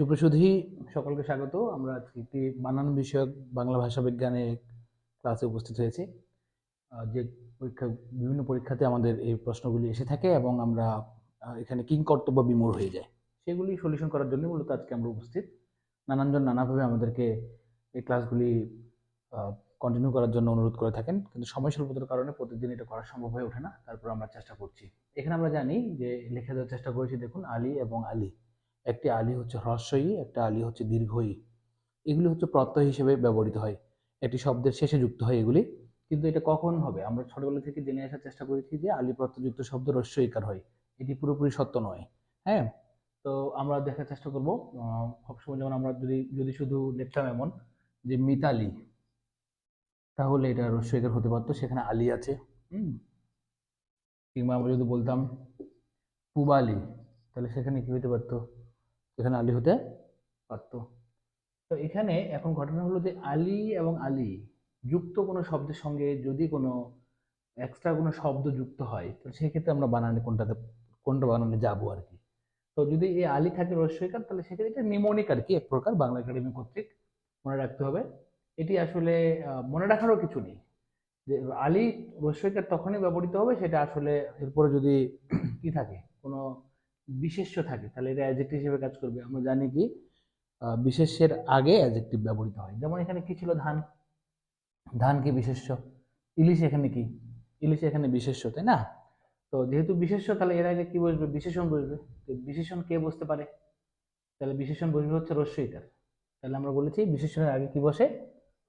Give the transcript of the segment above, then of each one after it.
সুপ্রসুধী, সকলকে স্বাগত। আমরা আজকে একটি বানান বিষয়ক বাংলা ভাষা বিজ্ঞানে ক্লাসে উপস্থিত হয়েছি। যে পরীক্ষা, বিভিন্ন পরীক্ষাতে আমাদের এই প্রশ্নগুলি এসে থাকে এবং আমরা এখানে কিং কর্তব্য বিমূঢ় হয়ে যায়। সেগুলি সলিউশন করার জন্য মূলত আজকে আমরা উপস্থিত। নানানজন নানাভাবে আমাদেরকে এই ক্লাসগুলি কন্টিনিউ করার জন্য অনুরোধ করে থাকেন। কিন্তু সময় স্বল্পতার কারণে প্রতিদিন এটা করা সম্ভব হয়ে ওঠে না। তারপর আমরা চেষ্টা করছি। এখানে আমরা জানি যে, লিখে দেওয়ার চেষ্টা করেছি দেখুন, আলী এবং আলী। একটি আলী হচ্ছে হ্রস্বই একটা আলী হচ্ছে দীর্ঘই এগুলি হচ্ছে প্রত্যয় হিসেবে ব্যবহৃত হয়। একটি শব্দের শেষে যুক্ত হয় এগুলি। কিন্তু এটা কখন হবে? আমরা ছোটবেলা থেকে জেনে আসার চেষ্টা করেছি যে আলী প্রত্যয়যুক্ত শব্দ রস্যইকার হয়। এটি পুরোপুরি সত্য নয় হ্যাঁ? তো আমরা দেখার চেষ্টা করব। সবসময় যেমন আমরা যদি যদি শুধু লিখতাম এমন যে মিতালি, তাহলে এটা রস্যইকার হতে পারতো। সেখানে আলী আছে, হুম? কিংবা আমরা যদি বলতাম পুবালি, তাহলে সেখানে কি হতে পারতো? সেখানে আলী হতে পারতো। তো এখানে এখন ঘটনা হলো যে আলী এবং আলী যুক্ত কোনো শব্দের সঙ্গে যদি কোনো এক্সট্রা কোনো শব্দ যুক্ত হয়, তো সেক্ষেত্রে আমরা বানানে কোনটাতে, কোনটা বানানে যাব আর কি। তো যদি এই আলী থাকে রস্যইকার তাহলে সেক্ষেত্রে এটা নিমোনিক আর কি, এক প্রকার বাংলা একাডেমি কর্তৃক মনে রাখতে হবে। এটি আসলে মনে রাখারও কিছু নেই। যে আলী রস্যইকার তখনই ব্যবহৃত হবে, সেটা আসলে এরপরে যদি কি থাকে, কোনো বিশেষ্য থাকে, তাহলে এটা অ্যাজেক্টিভ হিসেবে কাজ করবে। আমরা জানি কি বিশেষ্যের আগে অ্যাজেক্টিভ ব্যবহৃত হয়। যেমন এখানে কি ছিল ধান? ধান কি বিশেষ্য? ইলিশ এখানে কি? ইলিশ এখানে বিশেষ্য, তাই না? তো যেহেতু বিশেষ্য, তাহলে এর আগে কি বসবে? বিশেষণ বসবে। বিশেষণ কে বসতে পারে? তাহলে বিশেষণ বসবে হচ্ছে রস্যইকার তাহলে আমরা বলেছি বিশেষণের আগে কি বসে?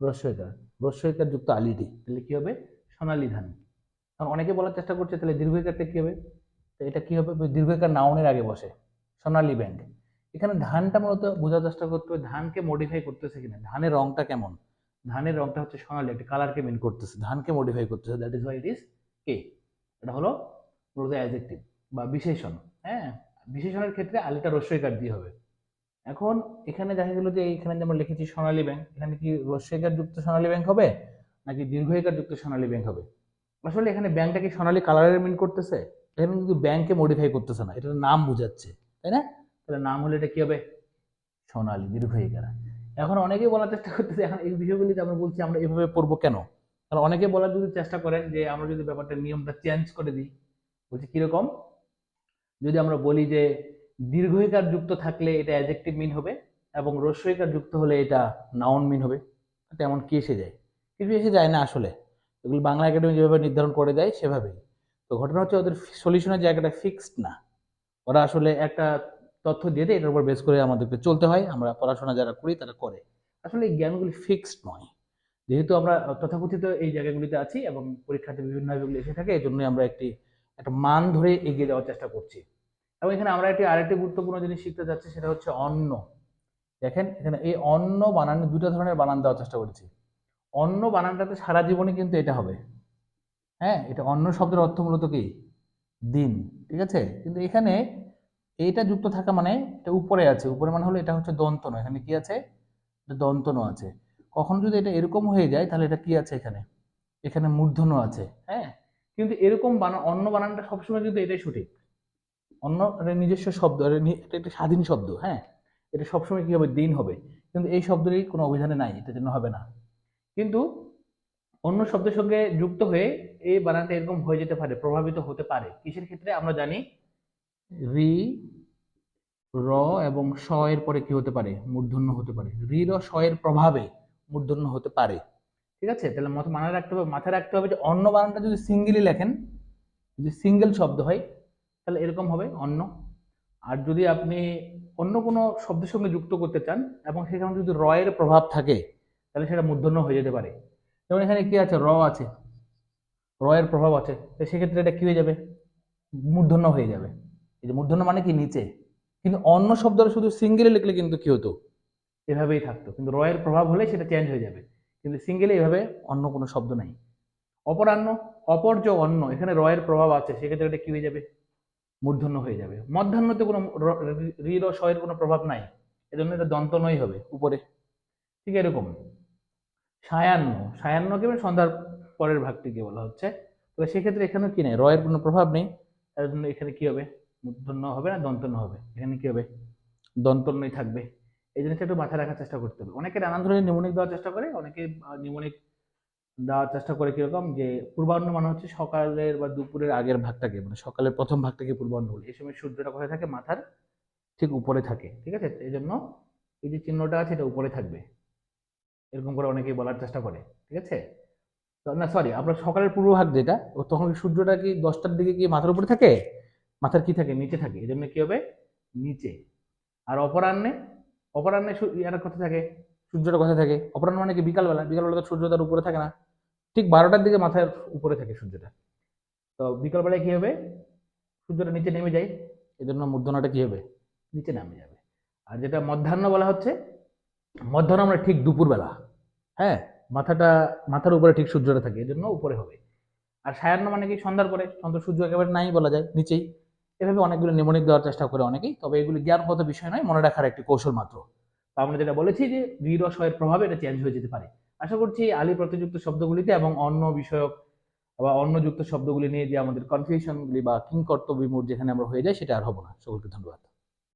রস্যইকার রস্যইকার যুক্ত আলিটি। তাহলে কি হবে? সোনালী ধান। কারণ অনেকে বলার চেষ্টা করছে, তাহলে দীর্ঘইকারটা কি হবে? তো এটা কি হবে? দীর্ঘইকার নাউনের আগে বসে। সোনালী ব্যাংক এখানে ধানটা মূলত বোঝার চেষ্টা করতে হবে, ধানকে মডিফাই করতেছে কিনা, ধানের রংটা কেমন? ধানের রংটা হচ্ছে সোনালী, একটা কালারকে মেন করতেছে, ধানকে মডিফাই করতেছে that is why it is কে এটা হলো মূলত অ্যাজেক্টিভ বা বিশেষণ হ্যাঁ? বিশেষণের ক্ষেত্রে আলিটা রস্যইকার দিয়ে হবে। এখন এখানে দেখা গেল যে এখানে যেমন লিখেছি সোনালী ব্যাংক এখানে কি রস্যইকার যুক্ত সোনালী ব্যাংক হবে? নাকি দীর্ঘইকার যুক্ত সোনালী ব্যাংক হবে? আসলে এখানে ব্যাংকটা কি সোনালী কালারের মিন করতেছে? এখানে কিন্তু ব্যাংকে মডিফাই করতেছে না। এটার নাম বোঝাচ্ছে, তাই না? তাহলে নাম হলে এটা কি হবে? সোনালী দীর্ঘইকার এখন অনেকেই বলার চেষ্টা করতেছে, এখন এই বিষয়গুলি আমরা বলছি, আমরা এভাবে পড়ব কেন? কারণ অনেকে বলার যদি চেষ্টা করেন যে আমরা যদি ব্যাপারটা, নিয়মটা চেঞ্জ করে দিই, বলছি কীরকম যদি আমরা বলি যে দীর্ঘইকার যুক্ত থাকলে এটা অ্যাজেক্টিভ মিন হবে এবং রস্যইকার যুক্ত হলে এটা নাউন মিন হবে, তেমন কি এসে যায়? কিছু এসে যায় না আসলে। এগুলো বাংলা একাডেমি যেভাবে নির্ধারণ করে দেয়, সেভাবেই। তো ঘটনা হচ্ছে ওদের সলিউশনের জায়গাটা ফিক্সড না। ওরা আসলে একটা তথ্য দিয়ে দেয়, এটার উপর বেস করে আমাদেরকে চলতে হয়। আমরা পড়াশোনা যারা করি, তারা করে। আসলে এই জ্ঞানগুলি ফিক্সড নয়। যেহেতু আমরা তথাকথিত এই জায়গাগুলিতে আছি এবং পরীক্ষাতে বিভিন্নভাবে এগুলো এসে থাকে এই জন্যই আমরা একটি, একটা মান ধরে এগিয়ে যাওয়ার চেষ্টা করছি। এবং এখানে আমরা একটি, আরেকটি গুরুত্বপূর্ণ জিনিস শিখতে যাচ্ছি, সেটা হচ্ছে অন্ন। দেখেন, এখানে এই অন্ন বানানে দুটো ধরনের বানান দেওয়ার চেষ্টা করেছি। অন্ন বানানটাতে সারা জীবনে কিন্তু এটা হবে। হ্যাঁ এটা অন্য শব্দের অর্থ মূলত কি? দিন, ঠিক আছে? কিন্তু এখানে এইটা যুক্ত থাকা মানে এটা উপরে আছে। উপরে মানে হলো এটা হচ্ছে দন্তন। এখানে কি আছে? দন্তন আছে। কখন যদি এটা এরকম হয়ে যায়, তাহলে এটা কি আছে এখানে? এখানে মূর্ধন্য আছে। হ্যাঁ? কিন্তু এরকম বানান অন্য বানানটা সবসময় কিন্তু এটাই সঠিক। অন্য, এটা নিজস্ব শব্দ, এটা একটা স্বাধীন শব্দ। হ্যাঁ? এটা সবসময় কি হবে? দিন হবে। কিন্তু এই শব্দেরই কোনো অভিধানে নাই। এটার জন্য হবে না। কিন্তু অন্য শব্দের সঙ্গে যুক্ত হয়ে এই বানানটা এরকম হয়ে যেতে পারে, প্রভাবিত হতে পারে। কিসের ক্ষেত্রে? আমরা জানি রি, র এবং স এর পরে কি হতে পারে? মূর্ধন্য হতে পারে। রি, র, স এর প্রভাবে মূর্ধন্য হতে পারে। ঠিক আছে? তাহলে মত মাথায় রাখতে হবে, মাথায় রাখতে হবে যে অন্য বানানটা যদি সিঙ্গেলি লেখেন, যদি সিঙ্গেল শব্দ হয়, তাহলে এরকম হবে অন্য। আর যদি আপনি অন্য কোনো শব্দের সঙ্গে যুক্ত করতে চান এবং সেখানে যদি র এর প্রভাব থাকে, তাহলে সেটা মূর্ধন্য হয়ে যেতে পারে। যেমন এখানে কি আছে? র আছে। র এর প্রভাব আছে। তো সেক্ষেত্রে এটা কি হয়ে যাবে? মূর্ধন্য হয়ে যাবে। এই যে মূর্ধন্য মানে কি? নিচে। কিন্তু অন্য শব্দটা শুধু সিঙ্গেলে লিখলে কিন্তু কি হতো? এভাবেই থাকতো। কিন্তু র এর প্রভাব হলে সেটা চেঞ্জ হয়ে যাবে। কিন্তু সিঙ্গেলে এভাবে অন্য কোনো শব্দ নাই। অপরাহ্ন অপর্য অন্য, এখানে র এর প্রভাব আছে। সেক্ষেত্রে এটা কি হয়ে যাবে? মূর্ধন্য হয়ে যাবে। মধ্যাহ্নতে কোনো র- রি কোনো প্রভাব নাই। এজন্য এটা দন্তনই হবে উপরে। ঠিক এরকম। সায়ান্ন সায়ান্ন কি সন্ধ্যার পরের ভাগটিকে বলা হচ্ছে। তো সেক্ষেত্রে এখানে কি নেই? রয়ের কোনো প্রভাব নেই। তার জন্য এখানে কি হবে? মূর্ধন্য হবে না দন্তন্য হবে? এখানে কি হবে? দন্তন্যই থাকবে। এই জিনিসটা একটু মাথায় রাখার চেষ্টা করতে হবে। অনেকে নানান ধরনের নিমোনিক দেওয়ার চেষ্টা করে, অনেকে নিমোনিক দেওয়ার চেষ্টা করে কীরকম যে পূর্বাহ্ন মানে হচ্ছে সকালের বা দুপুরের আগের ভাগটাকে মানে সকালের প্রথম ভাগটাকে পূর্বাহ্ন বলে। এই সময় সূর্যটা কোথায় থাকে? মাথার ঠিক উপরে থাকে। ঠিক আছে? এই জন্য এই যে চিহ্নটা আছে, এটা উপরে থাকবে। এরকম করে অনেকেই বলার চেষ্টা করে, ঠিক আছে? না সরি আপনার সকালের পূর্বভাগ যেটা, ও তখন সূর্যটা কি দশটার দিকে কি মাথার উপরে থাকে? মাথার কি থাকে? নিচে থাকে। এই জন্য কি হবে? নিচে। আর অপরাহ্নে? অপরাহ্নে ইয়াটা কোথায় থাকে? সূর্যটা কথা থাকে? অপরাহ্ন মানে কি? বিকালবেলা। বিকালবেলা তো সূর্য তার উপরে থাকে না। ঠিক বারোটার দিকে মাথার উপরে থাকে সূর্যটা। তো বিকালবেলায় কি হবে? সূর্যটা নিচে নেমে যায়। এই জন্য মূর্ধনাটা কি হবে? নিচে নামে যাবে। আর যেটা মধ্যাহ্ন বলা হচ্ছে মধ্যাহ্ন আমরা ঠিক দুপুরবেলা হ্যাঁ? মাথাটা, মাথার উপরে ঠিক সূর্যটা থাকে এই জন্য উপরে হবে। আর সায়াহ্ন মানে কি? সন্ধ্যার পরে। সন্ধ্যা সূর্য একেবারে নাই বলা যায়, নিচেই। এভাবে অনেকগুলো নিমোনিক দেওয়ার চেষ্টা করে অনেকেই, তবে এগুলি জ্ঞানগত বিষয় নয়, মনে রাখার একটি কৌশল মাত্র। আমরা যেটা বলেছি যে বীরসয়ের প্রভাবে এটা চেঞ্জ হয়ে যেতে পারে। আশা করছি আলী প্রতিযুক্ত শব্দগুলিতে এবং অন্য বিষয়ক বা অন্যযুক্ত শব্দগুলি নিয়ে যে আমাদের কনফিউশনগুলি বা কিংকর্তব্য বিমূর যেখানে আমরা হয়ে যাই, সেটা আর হব না। সকলকে ধন্যবাদ।